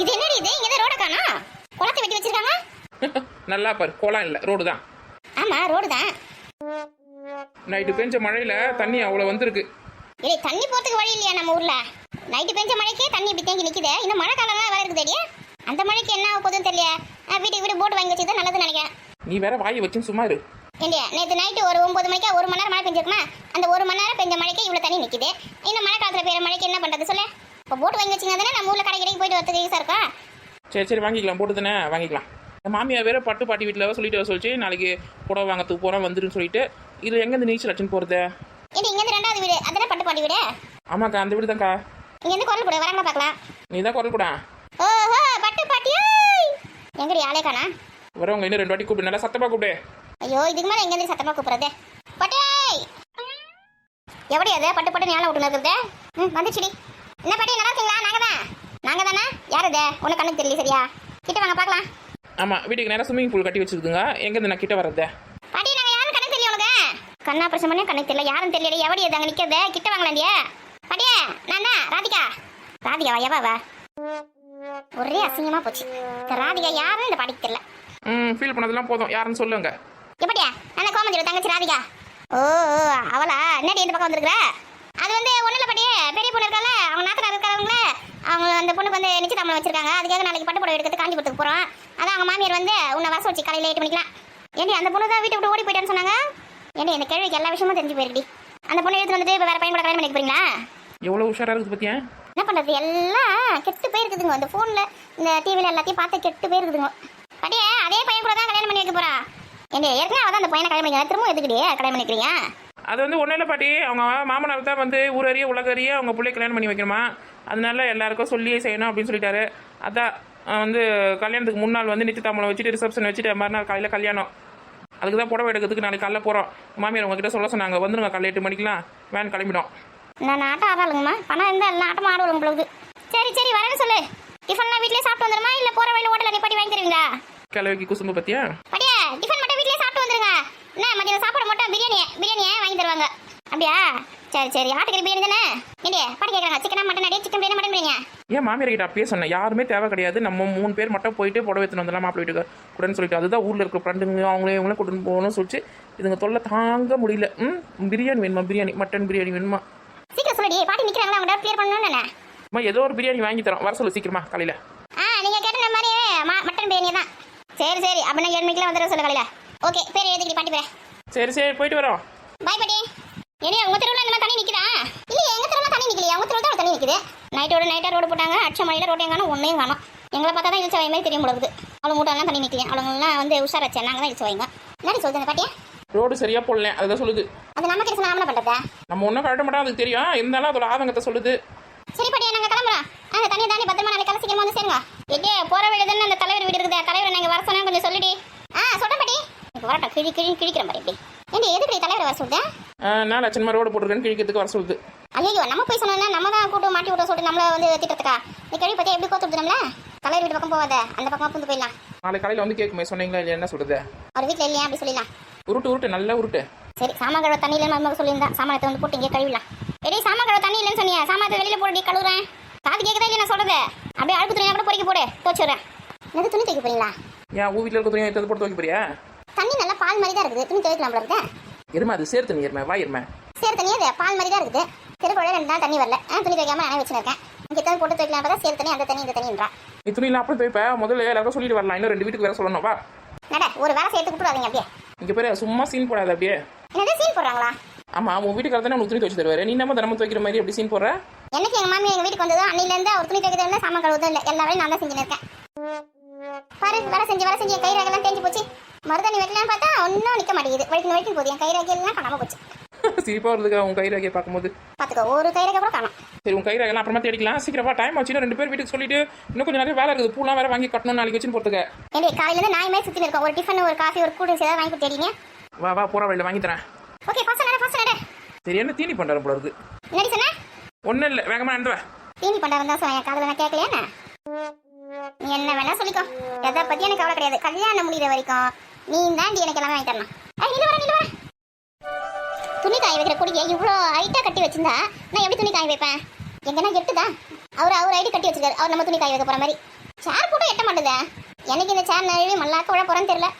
இது என்னடி இது? இங்க தான் ரோட காணோம். குளத்தை வெட்டி வச்சிருக்காங்க? நல்லா பாரு குளம் இல்லை ரோடு தான். ஆமா ரோடு தான். நைட்டு பெஞ்ச மழையில தண்ணி அவ்வளோ வந்திருக்கு. ஏய் தண்ணி போறதுக்கு வழி இல்லையா நம்ம ஊர்ல? நைட்டு பெஞ்ச மழைக்கே தண்ணி இப்படி தேங்கி நிக்குது. இன்னும் மழை காலம்லாம் வேற இருக்குதேடி அந்த மழைக்கு என்ன ஆக போகுதுன்னு தெரியல வீட்டுக்கு வீடு போட்டு வாங்கி வச்சது நல்லதுன்னு நினைக்கிறேன். நீ வேற வாய் வச்சுன்னு சும்மா இரு. ஏண்டியா நேற்று நைட்டு ஒரு ஒன்பது மணிக்கு ஒரு மணி நேரம் மழை பெஞ்சிருக்குமா? அந்த ஒரு மணி நேரம் பெஞ்ச மழைக்கு இவ்வளோ தண்ணி நிக்குது. இன்னும் மழை காலத்தில் பெய்யுற மழைக்கு என்ன பண்றது? சொல்லு. இப்போ போட்டு வாங்கி வச்சிங்கன்னா தானே நம்ம ஊர்ல கடை கடைக்கு போயிட்டு வரதுக்கு ஈஸியாக இருக்கா? சரி சரி வாங்கிக்கலாம் போட்டு தானே வாங்கிக்கலாம். மாமியார் வேற பட்டு பாட்டி வீட்டில் சொல்லிட்டு வர சொல்லிச்சு நாளைக்கு புடவை வாங்கத்துக்கு போகிறோம் வந்துருன்னு சொல்லிட்டு இது எங்கேருந்து நீச்சல் அடிச்சுன்னு போகிறது ஏடி இங்கேருந்து ரெண்டாவது வீடு அதானே பட்டு பாட்டி வீடு? ஆமாக்கா அந்த வீடு தான்க்கா. இங்கேருந்து குரல் போடு வராங்களா பார்க்கலாம்? நீ தான் குரல் கூட ஓஹோ பட்டு பாட்டியா எங்கடி ஆளே காணா? வரவங்க இன்னும் ரெண்டு வாட்டி கூப்பிடு நல்லா சத்தமாக கூப்பிடு. ஐயோ இதுக்கு மேலே எங்கேருந்து சத்தமாக கூப்பிடுறது? பட்டேய் எப்படி அது? பட்டு பட்டு ஞாபகம் விட்டு இருக்குது ம் வந்துச்சுடி. என்ன பாட்டி நல்லா இருக்கீங்களா நாங்கள் தான். நாங்கள் தானே? யார் இது? உனக்கு கண்ணுக்கு தெரியல சரியா? கிட்ட வாங்க பார்க்கலாம். ஆமாம் வீட்டுக்கு நேராக ஸ்விம்மிங் பூல் கட்டி வச்சுருக்குங்க. எங்கேருந்து நான் கிட்ட வர்றது? பாட்டி நாங்கள் யாரும் கண்ணுக்கு தெரியல உனக்கு? கண்ணா பிரச்சனை பண்ணி கண்ணுக்கு தெரியல. யாரும் தெரியல எவடி அங்கே நிற்கிறது கிட்ட வாங்கலாண்டியா பாட்டியே நான் தான். ராதிகா. ராதிகாவா எவாவா ஒரே அசிங்கமாக போச்சு. இந்த ராதிகா யாரும் இந்த பாட்டிக்கு தெரியல. ம் ஃபீல் பண்ணதெல்லாம் போதும். யாருன்னு சொல்லுங்க. எப்படியா நான் கோமந்தியோட தங்கச்சி ராதிகா. ஓ ஓ, அவளா? என்னடி இந்த பக்கம் வந்திருக்கிற? அது வந்து இல்லை பாட்டியே பெரிய பொண்ணு இருக்கால அவங்க நாத்தனார் இருக்காங்களே அவங்க அந்த பொண்ணுக்கு வந்து நிச்சயதாமலம் வச்சிருக்காங்க. அதுக்காக நாளைக்கு பட்டு புடவை எடுக்கிறது காஞ்சிபுரத்துக்கு போகிறோம் அதான் அவங்க மாமியார் வந்து உன்னை வர வச்சு காலையில் எட்டு மணிக்கலாம் ஏண்டி அந்த பொண்ணு தான் வீட்டை விட்டு ஓடி போயிட்டான்னு சொன்னாங்க? ஏண்டி இந்த கேள்விக்கு எல்லா விஷயமும் தெரிஞ்சு போயிருக்கடி. அந்த பொண்ணு எடுத்து வந்துட்டு இப்போ வேற பையன் கூட கல்யாணம் பண்ணிக்க போறீங்களா? எவ்வளோ உஷாராக இருக்குது பார்த்தியா என்ன பண்ணுறது எல்லாம் கெட்டு போயிருக்குதுங்க. இந்த ஃபோனில் இந்த டிவியில் எல்லாத்தையும் பார்த்து கெட்டு போயிருக்குதுங்க. பாட்டியே அதே பையன் கூட தான் கல்யாணம் பண்ணி வைக்க போறா? ஏண்டி ஏற்கனவே அவள் தான் அந்த பையனை கல்யாணம் பண்ணி திரும்ப எதுக்குடி கல்யாணம் பண்ணிக்கிறீங்க? அது வந்து ஒன்றும் இல்லை பாட்டி. அவங்க மாமனார் தான் வந்து ஊரறிய உலகறிய அவங்க பிள்ளை கல்யாணம் பண்ணி வைக்கணுமா? அதனால எல்லாருக்கும் சொல்லியே செய்யணும் அப்படின்னு சொல்லிட்டாரு. அதான் வந்து கல்யாணத்துக்கு முன்னாள் வந்து நிச்சயதாமலம் வச்சுட்டு ரிசப்ஷன் வச்சுட்டு மறுநாள் காலையில் கல்யாணம். அதுக்கு தான் புடவை எடுக்கிறதுக்கு நாளைக்கு காலைல போகிறோம் மாமியார் உங்ககிட்ட சொல்ல சொன்னாங்க. வந்துருங்க காலையில் எட்டு மணிக்கெலாம் வேன் கிளம்பிடும். நான் ஆட்டம் ஆடாளுங்கம்மா. பணம் இருந்தால் எல்லாம் ஆட்டமாக ஆடுவாங்க உங்களுக்கு சரி சரி வரேன்னு சொல்லு. டிஃபன்லாம் வீட்லயே சாப்பிட்டு வந்துருமா? இல்லை போகிற வழியில் ஹோட்டலில் நிப்பாட்டி வாங்கி தருவீங்களா? கிளவிக்கு குசும்பு பற்றியா படியா டிஃபன் மட்டும் வீட்லயே சாப்பிட்டு வந்துருங்க. என்ன மதியம் சாப்பாடு மட்டும் பிரியாணி பிரியாணியை வாங்கி தருவாங்க. அப்படியா? சரி சரி. ஆட்டுக்கறி பிரியாணி தானே? ஏண்டி பாட்டி கேட்குறாங்க சிக்கனா மட்டன் அடியே சிக்கன் பிரியாணி மட்டன் பிரியாணி ஏன் மாமியார் கிட்ட அப்பயே சொன்னேன். யாருமே தேவை கிடையாது. நம்ம மூணு பேர் மட்டும் போயிட்டு புடவை எடுத்துன்னு வந்துடலாம் மாப்பிள்ளை வீட்டுக்கு. கூடன்னு சொல்லிட்டு அதுதான் ஊரில் இருக்கிற ஃப்ரெண்டுங்க அவங்களே இவங்களே கூட்டின்னு போகணும்னு சொல்லிட்டு இதுங்க தொல்லை தாங்க முடியல. ம் பிரியாணி வேணுமா? பிரியாணி மட்டன் பிரியாணி வேணுமா? சீக்கிரம் சொல்லுடி. பாட்டி நிற்கிறாங்களா அவங்க கிளியர் பண்ணணும்னு ஏதோ ஒரு பிரியாணி வாங்கி தரோம் வர சொல்லு சீக்கிரமா காலையில். ஆ நீங்கள் கேட்ட மாதிரி மட்டன் பிரியாணி தான் சரி சரி. அப்படின்னா ஏழு மணிக்கெல்லாம் வந்துட சொல்லு காலையில். ஓகே பேர் எழுதிக்கிட்டு பாட்டி பேர். சரி சரி போயிட்டு வரோம். பாய் பாட்டி. ஏடி உங்க தெருவில் இந்த தண்ணி நிக்குதா? இல்ல எங்க தெருவில் தண்ணி நிக்கலையா? உங்க தெருவில் தான் தண்ணி நிக்குது. நைட்டோட நைட்டா ரோடு போட்டாங்க. அடிச்ச மழையில ரோட்டையும் காணும் ஒன்றையும் காணும். எங்களை பார்த்தா தான் இழுச்ச மாதிரி தெரியும் போடுது அவங்க மூட்டெல்லாம் தண்ணி நிக்கலையா அவங்கெல்லாம் வந்து உஷாராச்சு. நாங்கள் தான் இழுச்சு வைங்க என்னடி சொல்லுது அந்த பாட்டியா ரோடு சரியா போடல அதுதான் சொல்லுது. அது நம்ம கிட்ட நாம பண்றதா? நம்ம ஒன்றும் கழட்ட மாட்டோம் அதுக்கு தெரியும். இருந்தாலும் அதோட ஆதங்கத்தை சொல்லுது. சரி பாட்டியா நாங்க கிளம்புறோம். அந்த தண்ணி தாண்டி பத்திரமா நாளைக்கு கலை சீக்கிரமா வந்து சேருங்க. எங்கே போற வழி தானே அந்த தலைவர் வீடு இருக்குது. தலைவர் நாங்க வர சொன்னா கொஞ்சம் சொல்லிடி. இப்போ வரட்டும் கிழி கிழி கிழிக்கிறேன் பாட்டி இப்படி. ஏண்டி எதுக்கு தலைவர் வர சொல்றேன் நான் லட்சணமா ரோடு போட்டுருக்கேன்னு கிழிக்கிறதுக்கு வர சொல்லுது. ஐயோ நம்ம போய் சொன்னோம்னா நம்ம தான் கூட்டு மாட்டி விட சொல்லிட்டு நம்மள வந்து திட்டத்துக்கா நீ கேள்வி பத்தி எப்படி கோத்து நம்மள தலைவர் வீட்டு பக்கம் போகாத அந்த பக்கமா புந்து போயிடலாம். நாளை காலையில் வந்து கேட்குமே சொன்னீங்களா இல்லை என்ன சொல்லுது? அவர் வீட்டில் இல்லையா அப்படி சொல்லிடலாம். உருட்டு உருட்டு நல்லா உருட்டு. சரி சாமான் கழுவ தண்ணி இல்லைன்னு மருமக சொல்லியிருந்தா சாமானத்தை வந்து போட்டு இங்கே கழுவிடலாம். எடே சாமான் கழுவ தண்ணி இல்லைன்னு சொன்னியா? சாமானத்தை வெளியில போட்டு கழுவுறேன். காது கேட்கதா இல்லையா நான் சொல்றது? அப்படியே அழுப்பு துணியா கூட பொறிக்க போடு துவச்சு விடுறேன் என்னது துணி துவைக்க போறீங்களா? ஏன் ஊ வீட்டில் இருக்க துணியை எடுத்து போட்டு துவைக்க போறியா? தண்ணி நல்லா பால் மாதிரி தான் இருக்குது. துணி துவைக்கலாம் போல இருக்குது எருமை அது சேர்த்து தண்ணி எருமை வா எருமை சேர் தண்ணி அது பால் மாதிரி தான் இருக்குது. திருக்குழ ரெண்டு நாள் தண்ணி வரல. ஆ, துணி துவைக்காம நான் வச்சுருக்கேன். இங்கே தண்ணி போட்டு துவைக்கலாம் பார்த்தா சேர் தண்ணி அந்த தண்ணி இந்த தண்ணின்றா நீ துணியெல்லாம் அப்புறம் துவைப்ப. முதல்ல எல்லாருக்கும் சொல்லிட்டு வரலாம். இன்னும் ரெண்டு வீட்டுக்கு வேற சொல்லணும். வா. நட ஒரு வேலை சேர்த்து கூப்பிடாதீங்க அப்படியே. இங்கே பேர் சும்மா சீன் போடாத அப்படியே. என்னது சீன் போடுறாங்களா? ஆமாம் உன் வீட்டுக்காரர் தானே உனக்கு துணி துவைச்சு தருவாரு. நீ நம்ம தினமும் துவைக்கிற மாதிரி எப்படி சீன் போடுற? என்னைக்கு எங்க மாமி எங்க வீட்டுக்கு வந்ததோ அன்னிலேருந்து அவர் துணி தைக்கிறது இல்லை சாமான் கழுவுதும் இல்லை. எல்லா வேலையும் நான் தான் செஞ்சுன்னு இருக்கேன். பாரு வேலை செஞ்சு வேலை செஞ்சு என் கை ரகெல்லாம் தேஞ்சு போச்சு. மருதாணி வைக்கலாம்னு பார்த்தா ஒன்றும் நிற்க மாட்டேங்குது. வழிக்கு வழிக்கு போகுது என் கை ரகையெல்லாம் காணாம போச்சு. சிரிப்பாக வருதுக்கா உன் கை ரேகையை பார்க்கும்போது. பார்த்துக்கோ ஒரு கை ரகை கூட காணும். சரி உன் கை ரேகைலாம் அப்புறமா தேடிக்கலாம். சீக்கிரமா டைம் ஆச்சு ரெண்டு பேர் வீட்டுக்கு சொல்லிட்டு இன்னும் கொஞ்சம் நிறைய வேலை இருக்குது. பூலாம் வேற வாங்கி கட்டணும் நாளைக்கு வச்சுன்னு போகிறதுக்கு ஏண்டி காலையிலேருந்து நாய் மாதிரி இருக்கோம். ஒரு டிஃபன் ஒரு காஃபி ஒரு கூல் ட்ரிங்க்ஸ் ஏதாவது வாங்கி கொடுத்தீங்க வா வா போகிற வழியில் வாங்கி தரேன். ஓகே ஃபர்ஸ்ட் நட ஃபர்ஸ்ட் நட. சரி என்ன தீனி பண்ணுற போல இருக்கு? என்னடி சொன்ன? ஒன்றும் இல்லை வேகமாக நடந்து தீனி பண்டாரம் தான் சொன்னேன். காதில் நான் கேட்கலையா என்ன? நீ என்ன வேணா சொல்லிக்கோ. எதை பத்தி எனக்கு கவலை கிடையாது. கல்யாணம் முடிகிற வரைக்கும் நீ தாண்டி எனக்கு எல்லாமே வாங்கி தரணும். வர வர துணி காய வைக்கிற கொடியை இவ்வளோ ஹைட்டாக கட்டி வச்சிருந்தா நான் எப்படி துணி காய வைப்பேன்? எங்கன்னா எட்டுதா? அவர் அவர் ஐடி கட்டி வச்சிருக்காரு. அவர் நம்ம துணி காய வைக்க போற மாதிரி. சேர் போட்டு எட்ட மாட்டேதே. எனக்கு இந்த சேர் நிறைய மல்லாக்க விழ போகிறேன்னு தெரியல.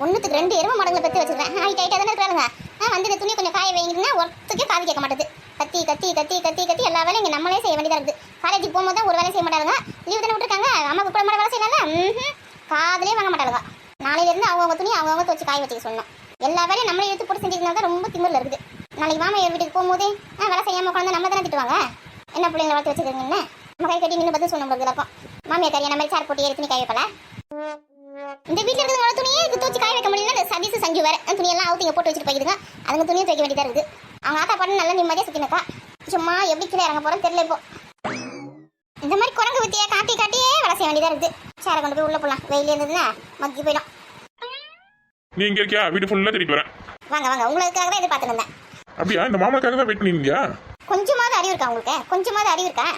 ஒன்றுத்துக்கு ரெண்டு எருமை மடங்களை பற்றி வச்சுருக்கேன் ஹைட் ஹைட்டா தானே இருக்கிறாங்க ஆ வந்து இந்த துணி கொஞ்சம் காய வைங்கன்னா ஒருத்துக்கே காது கேட்க மாட்டேது. கத்தி கத்தி கத்தி கத்தி கத்தி எல்லா வேலையும் இங்கே நம்மளே செய்ய வேண்டியதாக இருக்குது. காலேஜுக்கு போகும்போது தான் ஒரு வேலையும் செய்ய மாட்டாங்க லீவ் தானே விட்டுருக்காங்க. அம்மாவுக்கு கூட வேலை செய்யலாம்ல? ம்ஹும். காதலே வாங்க மாட்டாங்க நாளையிலேருந்து அவங்கவுங்க துணி அவங்கவுங்க துவச்சு காய வச்சுக்க சொல்லணும். எல்லா வேலையும் நம்மளே எடுத்து போட்டு செஞ்சதுனால தான் ரொம்ப திமிரில் இருக்குது. நாளைக்கு மாமா வீட்டுக்கு போகும்போது ஆ வேலை செய்யாமல் உட்காந்து நம்ம தானே திட்டுவாங்க? என்ன பிள்ளைங்களை வளர்த்து வச்சுருக்கீங்கன்னு? நம்ம கை கட்டி நின்று பதில் சொல்ல முடியாது இருக்கும் மாமியார் கறி மாதிரி சேர் போட்டு ஏறி துணி காய வைப்பல? இந்த வீட்டில் இருக்கிற துணியே இதுக்கு தூச்சி காய வைக்க முடியல சதீஸ் சஞ்சு வேற. துணியெல்லாம் அவுத்திங்க போட்டு வச்சுட்டு போயிருங்க அதுங்க துணியை துவைக்க வேண்டியதா இருக்குது. அவங்க ஆத்தா பாட்டு நல்லா நிம்மதியாக சுற்றினக்கா சும்மா எப்படி கீழே இறங்க போறோம்னு தெரியல இப்போ. இந்த மாதிரி குரங்கு வித்தியா காட்டி காட்டியே வேலை செய்ய வேண்டியதா இருக்குது. சேரை கொண்டு போய் உள்ள போலாம் வெயில் இருந்ததுன்னா மக்கி போயிடும். நீ இங்க இருக்கியா? வீடு ஃபுல்லா தேடிட்டு வரேன். வாங்க வாங்க. உங்களுக்காக தான் எதிர்பார்த்துட்டு இருந்தேன் அப்படியா? இந்த மாமனுக்காக தான் வெயிட் பண்ணிருந்தியா கொஞ்சமாவது அறிவு இருக்கா உங்களுக்கு? கொஞ்சமாவது அறிவு இருக்கா?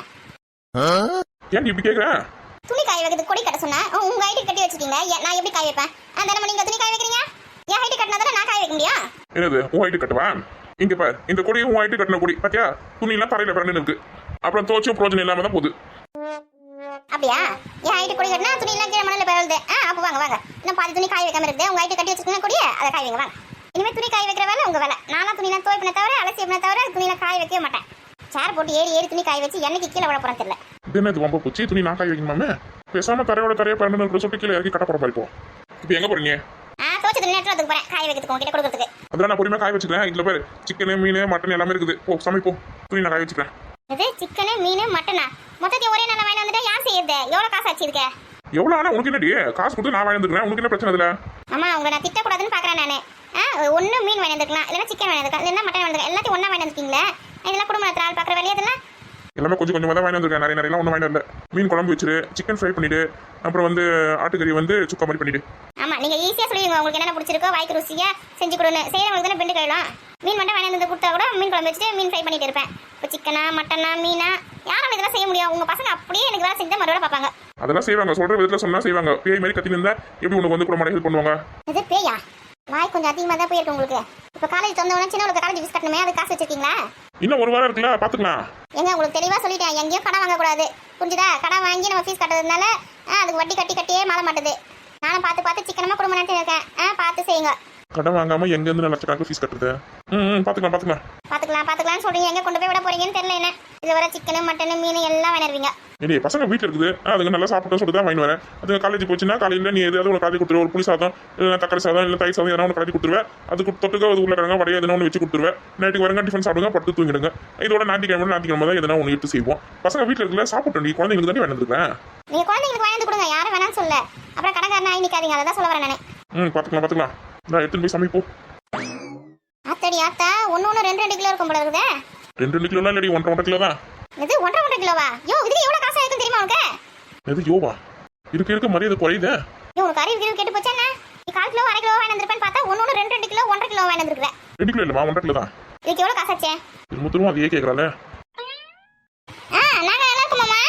ஏன் இப்படி கேக்குற? துணி காய வைக்கிறது கொடி கட்ட சொன்னா உ- உங்க ஐடி கட்டி வச்சிருக்கீங்க. நான் எப்படி காய வைப்பேன்? அந்த நம்ம நீங்க துணி காய வைக்கிறீங்க? என் ஐடி கட்டினா தானே நான் காய வைக்க முடியும் என்னது? உன் ஐட்டு கட்டுவா இங்க பாரு. இந்த கொடியும் உன் ஐட்டு கட்டின கொடி. பாத்தியா? துணி எல்லாம் தரையில பிறந்து இருக்கு. அப்புறம் தோச்சும் பிரோஜனம் இல்லாம தான் போகுது. அப்படியா? என் ஐடி கொடி கட்டினா துணி எல்லாம் கீழே மணல பரவுது ஆ அப்போ வாங்க வாங்க. இன்னும் பாதி துணி காய வைக்காம இருக்குது. உங்க ஐடி கட்டி வச்சிருக்கீங்க கொடியே? அதை காய வைங்க வாங்க. இனிமே துணி காய வைக்கிற வேலை உங்க வேலை. நானும் துணிலாம் துவைப்பின தவிர அலசியப்பின தவிர துணியெல்லாம் காய வைக்கவே மாட்டேன். சேர் போட்டு ஏறி ஏறி துணி காய வச்சு என்னைக்கு கீழே விட போறேன் தெரியல. இது என்னது வம்ப பூச்சி? துணி நான் காய வைக்கணுமாமே? பேசாம தரையோட தரையா பிறந்து இருக்கிற சொல்லிட்டு கீழே இறக்கி கட்ட போற இப்போ இப்போ எங்க போறீங்க? ஆ துவச்ச துணி நேரத்தில் அதுக்கு போறேன். காய வைக்கிறதுக்கு உங்ககிட்ட கொடுக்கறதுக்கு. அதெல்லாம் நான் பொறுமையா காய வச்சுக்கிறேன். இதுல பேர் சிக்கன் மீன் மட்டன் எல்லாமே இருக்குது. போ சமைப்போ துணி நான் காய வச்சுக்கிறேன். இது சிக்கனு மீன் மட்டனா மொத்தத்தையும் ஒரே நாள் வாங்கி வந்துட்டா யார் செய்யுது எவ்வளோ காசு ஆச்சு இதுக்கு? எவ்வளவு ஆனா உனக்கு என்னடி? காசு கொடுத்து நான் வாங்கி வந்துக்கிறேன் உனக்கு என்ன பிரச்சனை இதுல? அம்மா உங்களை நான் திட்டக்கூடாதுன்னு பார்க்குறேன் நான். ஒன்று மீன் வாங்கி வந்துருக்கலாம். இல்லைன்னா சிக்கன் வாங்கி வந்துருக்கலாம். இல்லைன்னா மட்டன் வாங்கி எல்லாத்தையும் ஒன்றா வாங்கி வந்துருக்கீங்களே? இதெல்லாம் குடும்ப நடத்துற ஆள் பார்க்குற வேலையை இதெல்லாம்? எல்லாமே கொஞ்சம் கொஞ்சமாக தான் வாங்கி வந்திருக்கேன். நிறைய நிறைய ஒன்றும் வாங்கி வரல. மீன் குழம்பு வச்சிரு சிக்கன் ஃப்ரை பண்ணிட்டு அப்புறம் வந்து ஆட்டுக்கறி வந்து சுக்கா மாதிரி பண்ணிட்டு ஆமாம் நீங்கள் ஈஸியாக சொல்லுவீங்க உங்களுக்கு என்னென்ன பிடிச்சிருக்கோ வாய்க்கு ருசியாக செஞ்சு கொடுன்னு. செய்கிறவங்களுக்கு தானே பெண்டு கையிலும் மீன் மட்டும் வாங்கி வந்து கொடுத்தா கூட மீன் குழம்பு வச்சுட்டு மீன் ஃப்ரை பண்ணிட்டு இருப்பேன். இப்போ சிக்கனா மட்டனா மீனா யாரால இதெல்லாம் செய்ய முடியும்? உங்கள் பசங்க அப்படியே எனக்கு வேலை செஞ்சு மறுபடியும் பார்ப்பாங்க. அதெல்லாம் செய்வாங்க. சொல்ற விதத்துல சொன்னா செய்வாங்க. பேய் மாதிரி கத்தி இருந்தா எப்படி உனக்கு வந்து கூட ஹெல்ப் பண்ணுவாங்க? இது பேயா? வாய் கொஞ்சம் அதிகமாக தான் போயிருக்கு உங்களுக்கு. இப்போ காலேஜ் திறந்தவொடனே சின்ன உங்களுக்கு காலேஜ் ஃபீஸ் கட்டணுமே அது காசு வச்சிருக்கீங்களா? இன்னும் ஒரு வாரம் இருக்குல்ல பாத்துக்கலாம். எங்க உங்களுக்கு தெளிவாக சொல்லிட்டேன். எங்கேயும் கடன் வாங்கக்கூடாது புரிஞ்சுதா? கடன் வாங்கி நம்ம ஃபீஸ் கட்டுறதுனால அதுக்கு வட்டி கட்டி கட்டியே மாற மாட்டுது. நானும் பார்த்து பார்த்து சிக்கனமாக குடும்பம் நடத்தி இருக்கேன். ஆ பார்த்து செய்யுங்க. கடன் வாங்காம எங்க இருந்து லட்சக்கணக்கு ஃபீஸ் கட்டுறது? ம் ம், பாத்துக்கலாம். பாத்துக்கலாம் பார்த்துக்கலாம்னு சொல்றீங்க. எங்கே கொண்டு போய் விட போறீங்கன்னு தெரியல என்ன? இதில் வர சிக்கனு மட்டனு மீன் எல்லாம் வேணுவீங்க இல்லையே பசங்க வீட்டில் இருக்குது. அதுங்க நல்லா சாப்பிட்டோம் சொல்லிட்டு தான் வாங்கி வரேன். அதுங்க காலேஜ் போச்சுன்னா காலையில் நீ எதாவது உனக்கு காலேஜ் கொடுத்துருவ. ஒரு புளி சாதம் இல்லை தக்காளி சாதம் இல்லை தயிர் சாதம் எதனா ஒன்று கலக்கி கொடுத்துருவேன் அதுக்கு தொட்டுக்க அது உள்ள கிழங்க வடையை எதனா ஒன்று வச்சு கொடுத்துருவேன் நைட்டுக்கு வரங்க டிஃபன் சாப்பிடுங்க படுத்து தூங்கிடுங்க. இதோட ஞாயிற்றுக்கிழமை ஞாயிற்றுக்கிழமை தான் எதனா ஒன்று எடுத்து செய்வோம். பசங்க வீட்டில் இருக்கல சாப்பிட்டோம் நீ குழந்தைங்களுக்கு தானே வேணுந்துருக்கேன் நீங்கள் குழந்தைங்களுக்கு வாங்கி கொடுங்க. யாரும் வேணாம்னு சொல்ல அப்புறம் கடைக்காரன் ஆகி நிற்காதீங்க அதை தான் சொல்ல வரேன் நான். ம் பார்த்துக்கலாம் பார்த்துக்கலாம். நான் எடுத்துன்னு போய் சமைப்போம் ரெண்டு ரெண்டு கிலோ இருக்கும் போல இருக்குதே. ரெண்டு ரெண்டு கிலோலாம் இல்லடி ஒன்றரை ஒன்றரை கிலோ தான் இது ஒன்றரை ஒன்றரை கிலோவா? யோ இதுக்கு எவ்வளோ காசு ஆயிருக்கும் தெரியுமா உனக்கு? எது யோவா? இருக்க இருக்க மரியாதை குறையுதே. யோ உனக்கு அறிவு கிரிவு கேட்டு போச்சா என்ன? நீ கால் கிலோ அரை கிலோ வாங்கி வந்திருப்பேன்னு பார்த்தா ஒன்று ஒன்று ரெண்டு ரெண்டு கிலோ ஒன்றரை கிலோ வாங்கி வந்திருக்கிறேன் ரெண்டு கிலோ இல்லைம்மா ஒன்றரை கிலோ தான் இதுக்கு எவ்வளோ காசு ஆச்சே? திரும்ப திரும்ப அதையே கேட்குறாள் ஆ நாங்கள் நல்லா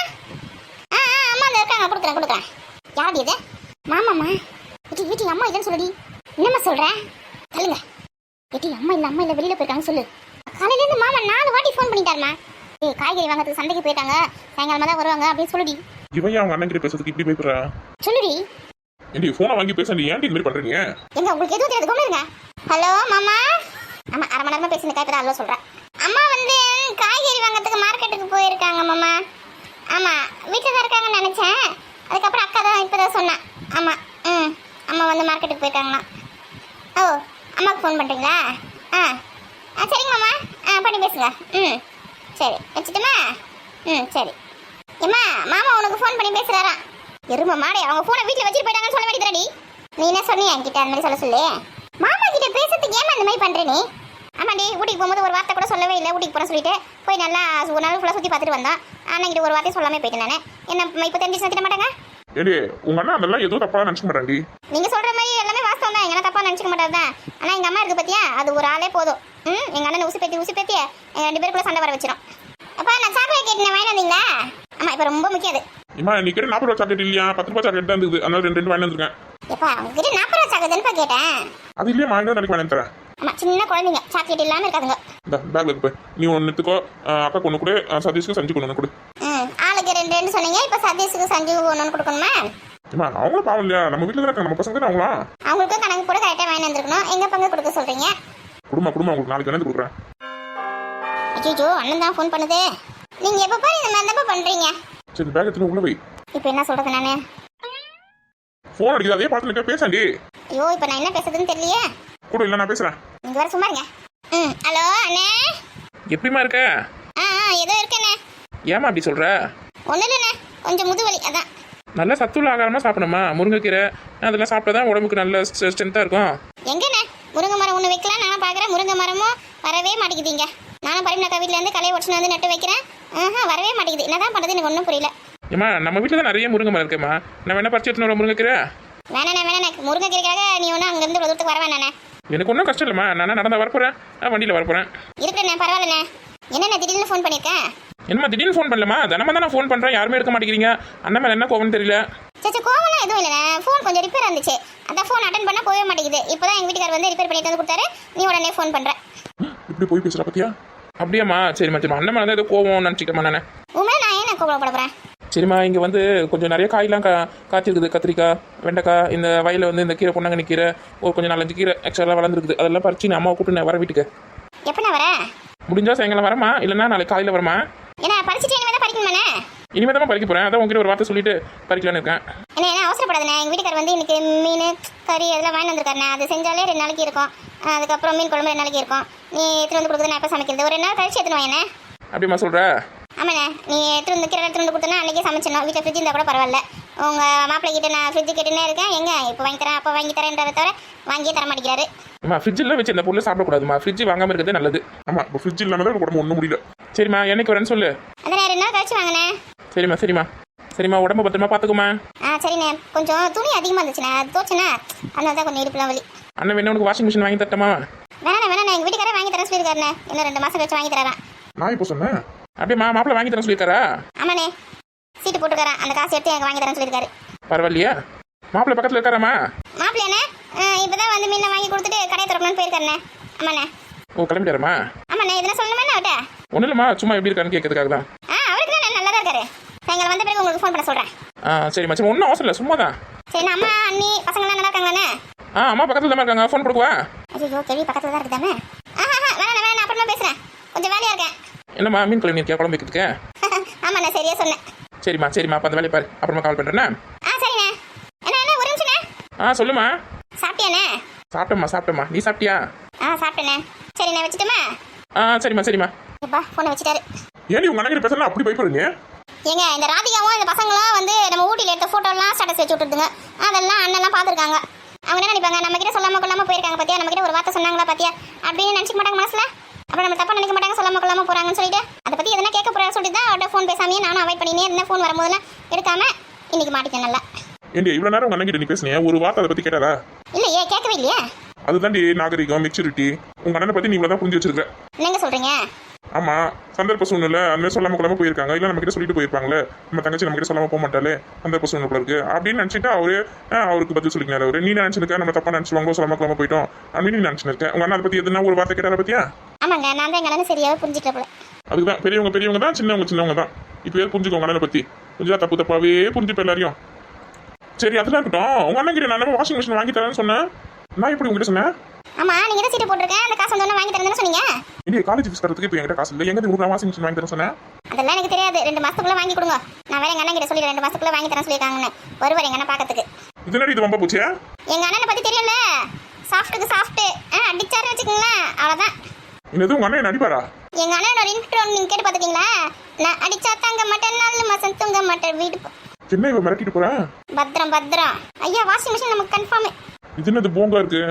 ஆ ஆ அம்மா அந்த இருக்காங்க கொடுக்குறேன் கொடுக்குறேன். யாரடி இது? மாமாம்மா. வீட்டு அம்மா இதுன்னு சொல்லுடி. என்னம்மா சொல்கிறேன் இட்டி அம்மா இல்லை அம்மா இல்லை வெளியில் போயிருக்காங்க சொல்லு. காலையிலேருந்து மாமா நாலு வாட்டி ஃபோன் பண்ணிட்டாருமா. ஏய் காய்கறி வாங்குறதுக்கு சந்தைக்கு போயிட்டாங்க சாயங்காலமா தான் வருவாங்க அப்படின்னு சொல்லுடி. இவன் அவங்க அண்ணன் கிட்ட பேசுறதுக்கு இப்படி பயப்படுறா? சொல்லுடி. ஏண்டி ஃபோனை வாங்கி பேச நீ ஏன்டி இந்த மாதிரி பண்றீங்க எங்க உங்களுக்கு எதுவும் தெரியாது இருங்க. ஹலோ மாமா. ஆமா அரை மணி நேரமா பேசின இப்பதான் ஹலோ சொல்றேன். அம்மா வந்து காய்கறி வாங்குறதுக்கு மார்க்கெட்டுக்கு போயிருக்காங்க மாமா. ஆமா வீட்டில் தான் இருக்காங்கன்னு நினைச்சேன். அதுக்கப்புறம் அக்கா தான் இப்பதான் சொன்னேன் ஆமா ம். அம்மா வந்து மார்க்கெட்டுக்கு போயிருக்காங்களா ஓ அம்மாவுக்கு ஃபோன் பண்ணுறீங்களா ஆ. ஆ சரிங்க மாமா. ஆ பண்ணி பேசுங்க. ம். சரி. வச்சுட்டுமா? ம் சரி. ஏம்மா மாமா உனக்கு ஃபோன் பண்ணி பேசுகிறாரா எரும மாடே அவங்க ஃபோனை வீட்டில் வச்சுட்டு போயிட்டாங்கன்னு சொல்ல வேண்டியதுடி நீ. என்ன சொன்னியா என்கிட்ட அந்த மாதிரி சொல்ல சொல்லு? மாமா கிட்ட பேசுறதுக்கு ஏமா இந்த மாதிரி பண்ணுற நீ? ஆமாடி ஊட்டிக்கு போகும்போது ஒரு வார்த்தை கூட சொல்லவே இல்லை. ஊட்டிக்கு போகிறேன் சொல்லிட்டு போய் நல்லா ஒரு நாள் ஃபுல்லாக சுற்றி பார்த்துட்டு வந்தான். ஆனால் கிட்ட ஒரு வார்த்தை சொல்லாமல் போயிட்டேன் நான். என்ன இப்போ தெரிஞ்சு திட்ட மாட்டாங்க ஏடி உங்க அண்ணன் அதெல்லாம் எதுவும் தப்பா நினைச்சுக்க மாட்டாண்டி நீங்க சொல்ற மாதிரி எல்லாமே வாஸ்தவம் தான். எங்கன்னா தப்பா நினைச்சுக்க மாட்டாரு தான் ஆனா எங்க அம்மா இருக்கு பாத்தியா? அது ஒரு ஆளே போதும். ம் எங்க அண்ணன் உசி பேத்தி உசி பேத்தி எங்க ரெண்டு பேருக்குள்ள சண்டை வர வச்சிடும் அப்பா நான் சாக்லேட் கேட்டு வாங்கி வந்தீங்களா? ஆமா இப்போ ரொம்ப முக்கியம் அது. இம்மா நீ கிட்ட நாற்பது ரூபா சாக்லேட் இல்லையா? பத்து ரூபா சாக்லேட் தான் இருந்தது. அதனால ரெண்டு ரெண்டு வாங்கி வந்திருக்கேன். எப்பா உங்ககிட்ட நாற்பது ரூபா சாக்லேட்னுப்பா கேட்டேன்? அது இல்லையா வாங்கி நாளைக்கு வாங்கி தரேன். ஆமா சின்ன குழந்தைங்க. சாக்லேட் இல்லாம இருக்காதுங்க. இந்த பேக்ல இருக்கு. நீ ஒன்று எடுத்துக்கோ. அஹ் அக்கா கொண்டு கொடு சதீஷ்க்கு செஞ்சு கொண்டு கொடு. முருங்கைக்கு ரெண்டு ரெண்டு சொன்னீங்க இப்போ சதீஷுக்கு சஞ்சீவ் ஒன்று கொடுக்கணுமா? ஏமா அவங்களும் பாவம் இல்லையா? நம்ம வீட்டில் தான் இருக்காங்க நம்ம பசங்க தானே அவங்களாம். அவங்களுக்கும் கணக்கு போட கரெக்டாக வாங்கி வந்திருக்கணும். எங்க பங்கு கொடுக்க சொல்றீங்க? குடும்பம் குடும்பம் உங்களுக்கு நாளைக்கு வந்து கொடுக்குறேன். அச்சோ அண்ணன் தான் ஃபோன் பண்ணுது. நீங்க எப்போ பாரு இந்த மாதிரி தான் பண்றீங்க. சரி பேக் எடுத்துட்டு உள்ள போய் இப்போ என்ன சொல்றது நானு? ஃபோன் அடிக்குது அதே பார்த்து நிற்க பேசாண்டி. ஐயோ இப்போ நான் என்ன பேசுறதுன்னு தெரியலையே. கூட இல்லை நான் பேசுகிறேன் நீங்க வர சும்மா இருங்க. ம் ஹலோ அண்ணே. எப்படிமா இருக்க? ஆ ஆ ஏதோ இருக்கண்ணே. ஏமா அப்படி சொல்ற? ஒன்றும் இல்லைண்ணே கொஞ்சம் முதுவலி அதான். நல்ல சத்துள்ள ஆகாரமாக சாப்பிடணுமா? முருங்கைக்கீரை அதெல்லாம் சாப்பிட்டா தான் உடம்புக்கு நல்ல ஸ்ட்ரென்த்தாக இருக்கும். எங்கண்ணே முருங்கை மரம் ஒன்று வைக்கலாம். நான் பார்க்குறேன். முருங்கை மரமும் வரவே மாட்டேங்குதுங்க. நானும் பரிமளக்கா வீட்டிலேருந்து கலையை ஒடிச்சுன்னு வந்து நட்டு வைக்கிறேன். ஆஹா வரவே மாட்டேங்குது. என்னதான் பண்ணுறது எனக்கு ஒன்றும் புரியல. ஏமா நம்ம வீட்டில் தான் நிறைய முருங்கை மரம் இருக்கேம்மா நான் வேணா பறிச்சு எடுத்துன்னு வர முருங்கைக்கீரை? வேணாண்ணே வேணாண்ணே. முருங்கைக்கீரைக்காக நீ ஒன்றும் அங்கேருந்து இவ்வளோ தூரத்துக்கு வர வேணாண்ணே. எனக்கு ஒன்றும் கஷ்டம் இல்லைம்மா. நான் நடந்தா வரப்போகிறேன் வண்டியில் வரப்போகிறேன் இருக்கண்ணே பரவாயில்லண்ணே. என்னண்ணே திடீர்னு ஃபோன் பண்ணியிருக்கேன் என்னம்மா திடீர்னு ஃபோன் பண்ணலமா தினமா தான் நான் ஃபோன் பண்ணுறேன் யாருமே எடுக்க மாட்டேங்கிறீங்க. அண்ணன் மேலே என்ன கோவம்னு தெரியல. சச்சா கோவம்லாம் எதுவும் இல்லைண்ணே. ஃபோன் கொஞ்சம் ரிப்பேர் இருந்துச்சு. அதான் ஃபோன் அட்டன் பண்ணால் போகவே மாட்டேங்குது. இப்போ தான் எங்கள் வீட்டுக்கார் வந்து ரிப்பேர் பண்ணிட்டு வந்து கொடுத்தாரு. நீ உடனே ஃபோன் பண்ணுற இப்படி போய் பேசுகிற பத்தியா? அப்படியாம்மா. சரிம்மா சரிம்மா. அண்ணன் மேலே தான் ஏதோ கோவம் நினச்சிக்கம்மா நான். உண்மையில நான் ஏன் கோவப்பட போகிறேன் சரிம்மா இங்கே வந்து கொஞ்சம் நிறைய காயெலாம் கா காய்ச்சிருக்குது. கத்திரிக்காய் வெண்டைக்காய் இந்த வயலில் வந்து இந்த கீரை பொன்னாங்கண்ணி கீரை ஒரு கொஞ்சம் நாலஞ்சு கீரை எக்ஸ்ட்ரா வளர்ந்துருக்குது. அதெல்லாம் பறிச்சு நான் அம்மாவை கூப்பிட்டு நான் வர வீட்டுக்கு. எப்போ நான் வரேன் முடிஞ்சா சாயங்காலம் வரமா இல்லைன்னா நாளைக்கு காலையில் வரமா ஏன்னா பறிச்சுட்டு இனிமேல் தான் பறிக்கணுமாண்ணே இனிமேல் தான் பறிக்க போகிறேன் அதான் உங்ககிட்ட ஒரு வார்த்தை சொல்லிட்டு பறிக்கலான்னு இருக்கேன். என்ன என்ன அவசரப்படாதுண்ணே. எங்கள் வீட்டுக்கார் வந்து இன்னைக்கு மீன் கறி அதெல்லாம் வாங்கி வந்திருக்காருண்ணே. அது செஞ்சாலே ரெண்டு நாளைக்கு இருக்கும். அதுக்கப்புறம் மீன் குழம்பு ரெண்டு நாளைக்கு இருக்கும். நீ எடுத்துட்டு வந்து கொடுக்குறது நான் எப்போ சமைக்கிறது? ஒரு ரெண்டு நாள் கழிச்சு எடுத்துன்னு வாங்கண்ணே அப்படிமா சொல்கிற ஆமாண்ணே. நீ எடுத்துட்டு வந்து கீரை எடுத்துட்டு வந்து கொடுத்தனா அன்றைக்கே சமைச்சிடணும். வீட்டில் ஃப்ரிட்ஜ் இருந்தால் கூட பரவாயில்ல. உங்கள் மாப்பிள்ளை கிட்ட நான் ஃப்ரிட்ஜ் கேட்டுனே இருக்கேன். எங்க? இப்போ வாங்கி தரேன் அப்போ வாங்கி தரேன்றதை தவிர வாங்கியே தர மாட்டேங்கிறாரு. அம்மா ஃப்ரிட்ஜில் வச்சு இந்த பொருளை சாப்பிடக்கூடாதுமா ஃப்ரிட்ஜ் வாங்காமல் இருக்கிறதே நல்லது. ஆமாம் இப்போ ஃப்ரிட்ஜ் இல்லாமல் தான் உடம்பு ஒன்றும் முடியல. சரிம்மா என்னைக்கு வரேன்னு சொல்லு. அதான் ரெண்டு நாள் கழிச்சு வாங்கினேன் சரிம்மா சரிம்மா. சரிம்மா உடம்ப பத்திரமா பார்த்துக்குமா ஆ சரிண்ணே. கொஞ்சம் துணி அதிகமாக இருந்துச்சுண்ணே. அது தோச்சுண்ணே அதனால தான் கொஞ்சம் இடுப்புலாம் வலி. அண்ணன் வேணா உனக்கு வாஷிங் மிஷின் வாங்கி தரட்டுமா? வேணாண்ணே வேணாண்ணே. எங்கள் வீட்டுக்காரே வாங்கி தரேன் சொல்லியிருக்காருண்ணே. இன்னும் ரெண்டு மாதம் கழிச்சு வாங்கி தரேன். நான் இப்போ சொன்னேன். அப்படியேம்மா மாப்பிள்ளை வாங்கி தரேன் சொல்லியிருக்காரா? ஆமாண்ணே. சீட்டு போட்டுக்கிறேன் அந்த காசு எடுத்து எனக்கு வாங்கி தரேன்னு சொல்லியிருக்காரு. பரவாயில்லையா? மாப்பிள்ளை பக்கத்தில் இருக்காராம்மா? மாப்பிள்ளைண்ணே இப்போ தான் வந்து மீனை வாங்கி கொடுத்துட்டு கடையை திறக்கணும்னு போயிருக்காருண்ணே. ஆமாண்ணே. ஓ கிளம்பிட்டாரம்மா ஆமாண்ணே இதெல்லாம் சொல்லணுமா அவட்ட ஒன்றும் இல்லைம்மா சும்மா எப்படி இருக்கான்னு கேட்கறதுக்காக தான் ஆ அவருக்கு தான் நல்லா தான் இருக்காரு. சாயங்காலம் வந்த பிறகு உங்களுக்கு ஃபோன் பண்ண சொல்கிறேன் ஆ சரி ஒன்றும் அவசரம் இல்லை சும்மா தான் சரி அம்மா அண்ணி பசங்களாம் நல்லா இருக்காங்களாண்ணே? ஆ அம்மா பக்கத்தில் தான் இருக்காங்க ஃபோன் கொடுக்குவா ஐயோ கேள்வி பக்கத்தில் தான் இருக்குதாமே? ஆஹா வேணாம் நான் அப்புறமா பேசுகிறேன் கொஞ்சம் வேலையாக இருக்கேன். என்னம்மா மீன் குழம்பு இருக்கியா குழம்பு வைக்கிறதுக்கு? ஆமாண்ணே சரியா சொன்னேன். சரிம்மா சரிம்மா. அப்போ அந்த வேலையை பாரு. அப்புறமா கால் பண்ணுறேண்ணே ஆ சரிண்ணே. என்ன அண்ணா ஒரு நிமிஷண்ணே. ஆ சொல்லுமா சாப்பிட்டியாண்ணே? சாப்பிட்டேம்மா சாப்பிட்டேம்மா. நீ சாப்பிட்டியா? ஆ சாப்பிட்டேண்ணே. சரிண்ணே வச்சுட்டுமா ஆ சரிம்மா சரிம்மா. எப்பா ஃபோனை வச்சுட்டாரு. ஏன் உங்க அண்ணன் பேசலாம் அப்படி பயப்படுறீங்க ஏங்க இந்த ராதிகாவும் இந்த பசங்களும் வந்து நம்ம ஊட்டியில் எடுத்த ஃபோட்டோலாம் ஸ்டேட்டஸ் வச்சு விட்டுருதுங்க. அதெல்லாம் அண்ணன்லாம் பார்த்துருக்காங்க. அவங்க என்ன நினைப்பாங்க? நம்ம கிட்ட சொல்லாம கொள்ளாம போயிருக்காங்க பாத்தியா? நம்ம கிட்ட ஒரு வார்த்தை சொன்னாங்களா பாத்தியா? அப்படின்னு நினைச்சுக்க மாட்டாங்க மனசுல? அப்புறம் நம்ம தப்பா நினைக்க மாட்டாங்க சொல்லாம கொள்ளாம போறாங்கன்னு சொல்லிட்டு அதை பத்தி எதனா கேட்க போறா சொல்லிட்டு தான் அவட்ட ஃபோன் பேசாமையே நானும் அவாய்ட் பண்ணினே இருந்தேன். ஃபோன் வரும்போதெல்லாம் எடுக்காம இன்னைக்கு மாட்டிட்டேன் நல்லா. ஏண்டி இவ்வளோ நேரம் உங்க அண்ணன் நீ பேசுனியா? ஒரு வார்த்தை அதை பற்றி கேட்டாரா இல்லையே கேட்கவே இல்லையே? அதுதான்டி நாகரிகம் மெச்சூரிட்டி உங்க அண்ணனை பற்றி நீ இவ்வளோ தான் புரிஞ்சு வச்சிருக்க. என்னங்க சொல்றீங்க? ஆமா சந்தர்ப்ப சூழ்நிலை அந்த சொல்லாம கொள்ளாம போயிருக்காங்க. இல்ல நம்ம கிட்ட சொல்லிட்டு போயிருப்பாங்களே நம்ம தங்கச்சி நம்ம கிட்ட சொல்லாம போக மாட்டாலே சந்தர்ப்ப சூழ்நிலை இருக்கு. அப்படின்னு நினைச்சிட்டு அவரு அவருக்கு பதில் சொல்லிக்கிறாரு அவரு. நீ நினைச்சிருக்க? நம்ம தப்பா நினைச்சுவாங்க சொல்லாம கொள்ளாம போயிட்டோம் அப்படின்னு நீ நினைச்சிருக்க. உங்க அண்ணா அதை பத்தி எதுனா ஒரு வார்த்தை கேட்டார பத்தியா? ஆமாங்க நான் தான் எங்க சரியாவே புரிஞ்சுக்கிற போல. அதுதான் பெரியவங்க பெரியவங்க தான் சின்னவங்க சின்னவங்க தான். இப்பவே புரிஞ்சுக்கோ உங்க அண்ணனை பத்தி. கொஞ்சம் தப்பு தப்பாவே புரிஞ்சுப்ப எல்லாரையும். சரி அதெல்லாம் இருக்கட்டும். உங்க அண்ணன் கிட்ட நான் வாஷிங் மிஷின் வாங்கி தரேன்னு சொன்னேன். நான் எப்படி உங்ககிட்ட சொன்னேன்? ஆமா நீங்க தான் சீட்டு போட்டிருக்கேன் அந்த காசு வந்தோடனே வாங்கி தரேன்னு சொன்னீங்க? இந்திய காலேஜ் ஃபீஸ் கட்டுறதுக்கு இப்போ என்கிட்ட காசு இல்லை. எங்க உங்களுக்கு வாஷிங் மிஷின் வாங்கி தரேன் சொன்னேன்? அதெல்லாம் எனக்கு தெரியாது. ரெண்டு மாசத்துக்குள்ள வாங்கி கொடுங்க. நான் வேற எங்க அண்ணன் கிட்ட சொல்லி ரெண்டு மாசத்துக்குள்ள வாங்கி தரேன் சொல்லியிருக்காங்கன்னு. வருவார் எங்க அண்ணன் பார்க்கறதுக்கு. இது என்னடி இது ரொம்ப போச்சியா எங்க அண்ணனை பத்தி தெரியும்ல? சாஃப்ட்டுக்கு சாஃப்ட் அடிச்சாரு வச்சுக்கோங்களேன். அவ்வளவுதான். என்னது உங்க அண்ணன் என்ன அடிப்பாரா? எங்க அண்ணனோட இன்ட்ரோன் நீங்க கேட்டு பாத்துக்கீங்களா நான் அடிச்சா தாங்க மாட்டேன் நாலு மாசம் தூங்க மாட்டேன் வீடு என்ன இவன் மிரட்டிட்டு போறேன்? பத்திரம் பத்திரம். ஐயா வாஷிங் மிஷின் நமக்கு கன்ஃபார்ம் இது என்னது போங்கா இருக்கு?